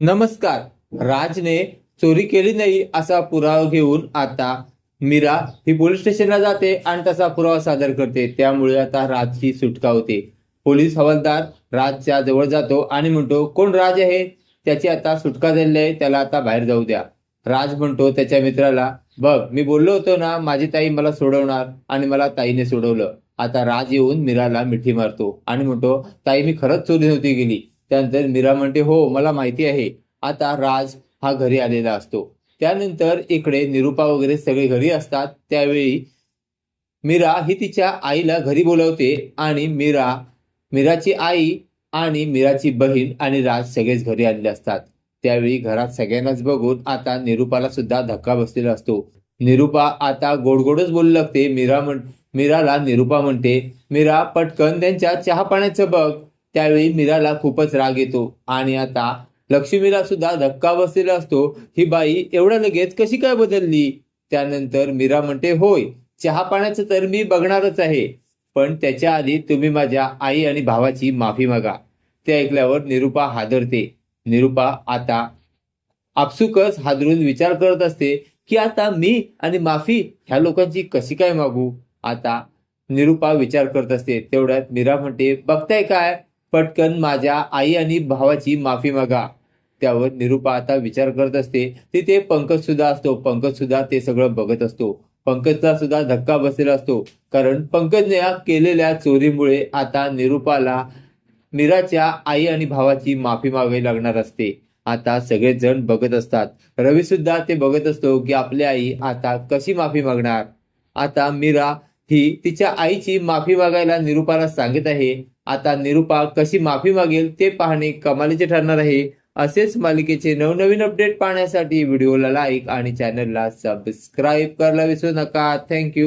नमस्कार. राजने चोरी केली नाही असा पुरावा घेऊन आता मीरा ही पोलीस स्टेशनला जाते आणि तसा पुरावा सादर करते. त्यामुळे आता राजची सुटका होते. पोलीस हवालदार राजच्या जवळ जातो आणि म्हणतो कोण राज आहे? त्याची आता सुटका झालेली आहे. त्याला आता बाहेर जाऊ द्या. राज म्हणतो त्याच्या मित्राला बघ मी बोललो होतो ना माझी ताई मला सोडवणार आणि मला ताईने सोडवलं. आता राज येऊन मीराला मिठी मारतो आणि म्हणतो ताई मी खरंच चोरी नव्हती गेली त्यानंतर मीरा म्हणते हो मला माहिती आहे. आता राज हा घरी आलेला असतो. त्यानंतर इकडे निरुपा वगैरे सगळे घरी असतात. त्यावेळी मीरा ही तिच्या आईला घरी बोलवते आणि मीरा मीराची आई आणि मीराची बहीण आणि राज सगळेच घरी आलेले असतात. त्यावेळी घरात सगळ्यांनाच बघून आता निरुपाला सुद्धा धक्का बसलेला असतो. निरुपा आता गोड गोडच बोलू लागते. मीरा म्हण मीराला निरुपा म्हणते मीरा पटकन त्यांच्या चहा पाण्याचं बघ. त्यावेळी मीराला खूपच राग येतो. आणि आता लक्ष्मीला सुद्धा धक्का बसलेला असतो. ही बाई एवढ्या लगेच कशी काय बदलली? त्यानंतर मीरा म्हणते होय चहा पाण्याचं तर मी बघणारच आहे. पण त्याच्या आधी तुम्ही माझ्या आई आणि भावाची माफी मागा. ते ऐकल्यावर निरुपा हादरते. निरुपा आता आपसुकच हादरून विचार करत असते की आता मी आणि माफी ह्या लोकांची कशी काय मागू? आता निरुपा विचार करत असते. तेवढ्यात मीरा म्हणते बघताय काय? पटकन माझ्या आई आणि भावाची माफी मागा. त्यावर निरुपा आता विचार करत असते. तिथे पंकज सुद्धा असतो. पंकज सुद्धा ते सगळं बघत असतो. पंकजचा सुद्धा धक्का बसलेला असतो. कारण पंकजने केलेल्या चोरीमुळे आता निरुपाला मीराच्या आई आणि भावाची माफी मागावी लागणार असते. आता सगळेच जण बघत असतात. रवी सुद्धा ते बघत असतो की आपली आई आता कशी माफी मागणार? आता मीरा ही तिच्या आईची माफी मागायला निरुपाला सांगत आहे. आता निरुपा कशी माफी मागेल ते पाहणे कमालीचे ठरणार आहे. असेच मालिकेचे नवनवीन अपडेट पाहण्यासाठी व्हिडिओला लाईक आणि चॅनलला सबस्क्राईब करायला विसरू नका. थँक्यू